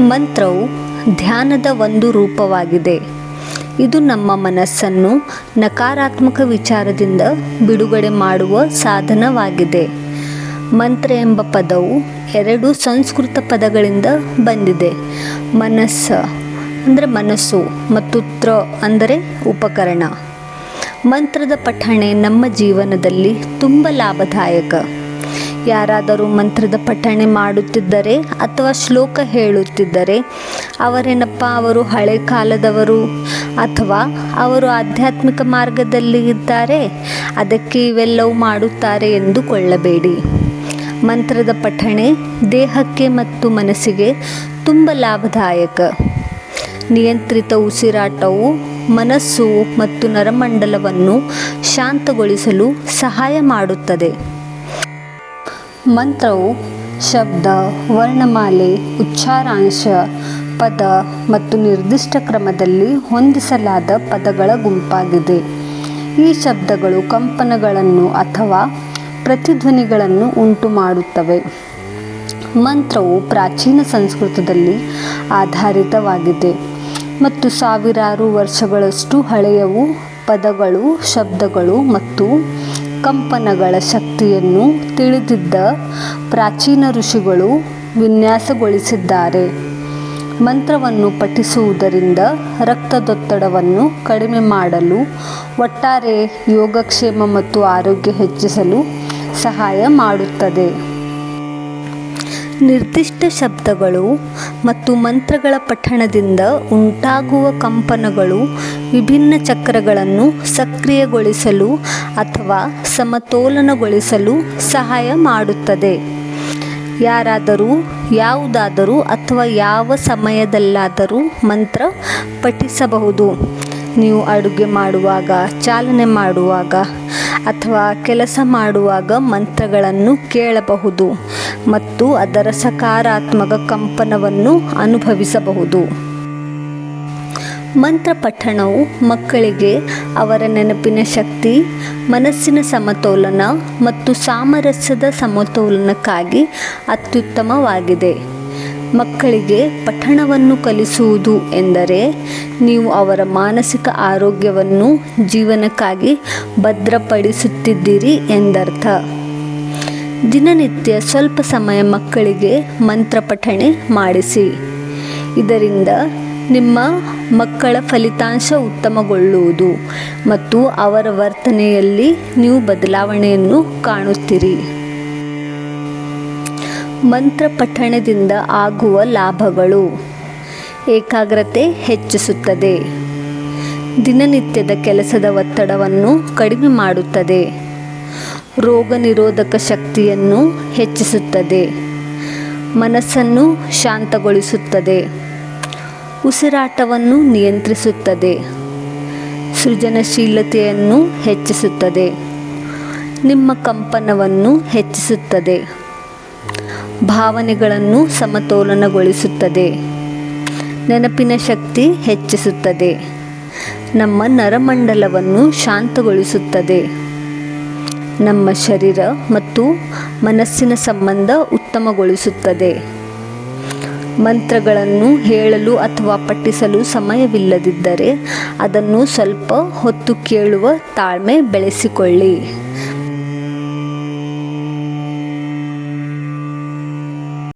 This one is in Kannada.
ಮಂತ್ರವು ಧ್ಯಾನದ ಒಂದು ರೂಪವಾಗಿದೆ. ಇದು ನಮ್ಮ ಮನಸ್ಸನ್ನು ನಕಾರಾತ್ಮಕ ವಿಚಾರದಿಂದ ಬಿಡುಗಡೆ ಮಾಡುವ ಸಾಧನವಾಗಿದೆ. ಮಂತ್ರ ಎಂಬ ಪದವು ಎರಡು ಸಂಸ್ಕೃತ ಪದಗಳಿಂದ ಬಂದಿದೆ. ಮನಸ್ಸ ಅಂದರೆ ಮನಸ್ಸು ಮತ್ತು ತ್ರ ಅಂದರೆ ಉಪಕರಣ. ಮಂತ್ರದ ಪಠಣೆ ನಮ್ಮ ಜೀವನದಲ್ಲಿ ತುಂಬ ಲಾಭದಾಯಕ. ಯಾರಾದರೂ ಮಂತ್ರದ ಪಠಣೆ ಮಾಡುತ್ತಿದ್ದರೆ ಅಥವಾ ಶ್ಲೋಕ ಹೇಳುತ್ತಿದ್ದರೆ, ಅವರೇನಪ್ಪ, ಅವರು ಹಳೆ ಕಾಲದವರು ಅಥವಾ ಅವರು ಆಧ್ಯಾತ್ಮಿಕ ಮಾರ್ಗದಲ್ಲಿ ಇದ್ದಾರೆ, ಅದಕ್ಕೆ ಇವೆಲ್ಲವೂ ಮಾಡುತ್ತಾರೆ ಎಂದುಕೊಳ್ಳಬೇಡಿ. ಮಂತ್ರದ ಪಠಣೆ ದೇಹಕ್ಕೆ ಮತ್ತು ಮನಸ್ಸಿಗೆ ತುಂಬ ಲಾಭದಾಯಕ. ನಿಯಂತ್ರಿತ ಉಸಿರಾಟವು ಮನಸ್ಸು ಮತ್ತು ನರಮಂಡಲವನ್ನು ಶಾಂತಗೊಳಿಸಲು ಸಹಾಯ ಮಾಡುತ್ತದೆ. ಮಂತ್ರವು ಶಬ್ದ, ವರ್ಣಮಾಲೆ, ಉಚ್ಚಾರಾಂಶ, ಪದ ಮತ್ತು ನಿರ್ದಿಷ್ಟ ಕ್ರಮದಲ್ಲಿ ಹೊಂದಿಸಲಾದ ಪದಗಳ ಗುಂಪಾಗಿದೆ. ಈ ಶಬ್ದಗಳು ಕಂಪನಗಳನ್ನು ಅಥವಾ ಪ್ರತಿಧ್ವನಿಗಳನ್ನು ಉಂಟು ಮಾಡುತ್ತವೆ ಮಂತ್ರವು ಪ್ರಾಚೀನ ಸಂಸ್ಕೃತದಲ್ಲಿ ಆಧಾರಿತವಾಗಿದೆ ಮತ್ತು ಸಾವಿರಾರು ವರ್ಷಗಳಷ್ಟು ಹಳೆಯವು ಪದಗಳು, ಶಬ್ದಗಳು ಮತ್ತು ಕಂಪನಗಳ ಶಕ್ತಿಯನ್ನು ತಿಳಿದಿದ್ದ ಪ್ರಾಚೀನ ಋಷಿಗಳು ವಿನ್ಯಾಸಗೊಳಿಸಿದ್ದಾರೆ. ಮಂತ್ರವನ್ನು ಪಠಿಸುವುದರಿಂದ ರಕ್ತದೊತ್ತಡವನ್ನು ಕಡಿಮೆ ಮಾಡಲು, ಒಟ್ಟಾರೆ ಯೋಗಕ್ಷೇಮ ಮತ್ತು ಆರೋಗ್ಯ ಹೆಚ್ಚಿಸಲು ಸಹಾಯ ಮಾಡುತ್ತದೆ. ನಿರ್ದಿಷ್ಟ ಶಬ್ದಗಳು ಮತ್ತು ಮಂತ್ರಗಳ ಪಠಣದಿಂದ ಉಂಟಾಗುವ ಕಂಪನಗಳು ವಿಭಿನ್ನ ಚಕ್ರಗಳನ್ನು ಸಕ್ರಿಯಗೊಳಿಸಲು ಅಥವಾ ಸಮತೋಲನಗೊಳಿಸಲು ಸಹಾಯ ಮಾಡುತ್ತದೆ. ಯಾರಾದರೂ, ಯಾವುದಾದರೂ ಅಥವಾ ಯಾವ ಸಮಯದಲ್ಲಾದರೂ ಮಂತ್ರ ಪಠಿಸಬಹುದು. ನೀವು ಅಡುಗೆ ಮಾಡುವಾಗ, ಚಾಲನೆ ಮಾಡುವಾಗ ಅಥವಾ ಕೆಲಸ ಮಾಡುವಾಗ ಮಂತ್ರಗಳನ್ನು ಕೇಳಬಹುದು ಮತ್ತು ಅದರ ಸಕಾರಾತ್ಮಕ ಕಂಪನವನ್ನು ಅನುಭವಿಸಬಹುದು. ಮಂತ್ರ ಪಠಣವು ಮಕ್ಕಳಿಗೆ ಅವರ ನೆನಪಿನ ಶಕ್ತಿ, ಮನಸ್ಸಿನ ಸಮತೋಲನ ಮತ್ತು ಸಾಮರಸ್ಯದ ಸಮತೋಲನಕ್ಕಾಗಿ ಅತ್ಯುತ್ತಮವಾಗಿದೆ. ಮಕ್ಕಳಿಗೆ ಪಠಣವನ್ನು ಕಲಿಸುವುದು ಎಂದರೆ ನೀವು ಅವರ ಮಾನಸಿಕ ಆರೋಗ್ಯವನ್ನು ಜೀವನಕ್ಕಾಗಿ ಭದ್ರಪಡಿಸುತ್ತಿದ್ದೀರಿ ಎಂದರ್ಥ. ದಿನನಿತ್ಯ ಸ್ವಲ್ಪ ಸಮಯ ಮಕ್ಕಳಿಗೆ ಮಂತ್ರ ಪಠಣೆ ಮಾಡಿಸಿ. ಇದರಿಂದ ನಿಮ್ಮ ಮಕ್ಕಳ ಫಲಿತಾಂಶ ಉತ್ತಮಗೊಳ್ಳುವುದು ಮತ್ತು ಅವರ ವರ್ತನೆಯಲ್ಲಿ ನೀವು ಬದಲಾವಣೆಯನ್ನು ಕಾಣುತ್ತೀರಿ. ಮಂತ್ರ ಪಠಣದಿಂದ ಆಗುವ ಲಾಭಗಳು. ಏಕಾಗ್ರತೆ ಹೆಚ್ಚಿಸುತ್ತದೆ. ದಿನನಿತ್ಯದ ಕೆಲಸದ ಒತ್ತಡವನ್ನು ಕಡಿಮೆ ಮಾಡುತ್ತದೆ. ರೋಗ ನಿರೋಧಕ ಶಕ್ತಿಯನ್ನು ಹೆಚ್ಚಿಸುತ್ತದೆ. ಮನಸ್ಸನ್ನು ಶಾಂತಗೊಳಿಸುತ್ತದೆ. ಉಸಿರಾಟವನ್ನು ನಿಯಂತ್ರಿಸುತ್ತದೆ. ಸೃಜನಶೀಲತೆಯನ್ನು ಹೆಚ್ಚಿಸುತ್ತದೆ. ನಿಮ್ಮ ಕಂಪನವನ್ನು ಹೆಚ್ಚಿಸುತ್ತದೆ. ಭಾವನೆಗಳನ್ನು ಸಮತೋಲನಗೊಳಿಸುತ್ತದೆ. ನೆನಪಿನ ಶಕ್ತಿ ಹೆಚ್ಚಿಸುತ್ತದೆ. ನಮ್ಮ ನರಮಂಡಲವನ್ನು ಶಾಂತಗೊಳಿಸುತ್ತದೆ. ನಮ್ಮ ಶರೀರ ಮತ್ತು ಮನಸ್ಸಿನ ಸಂಬಂಧ ಉತ್ತಮಗೊಳಿಸುತ್ತದೆ. ಮಂತ್ರಗಳನ್ನು ಹೇಳಲು ಅಥವಾ ಪಠಿಸಲು ಸಮಯವಿಲ್ಲದಿದ್ದರೆ ಅದನ್ನು ಸ್ವಲ್ಪ ಹೊತ್ತು ಕೇಳುವ ತಾಳ್ಮೆ ಬೆಳೆಸಿಕೊಳ್ಳಿ.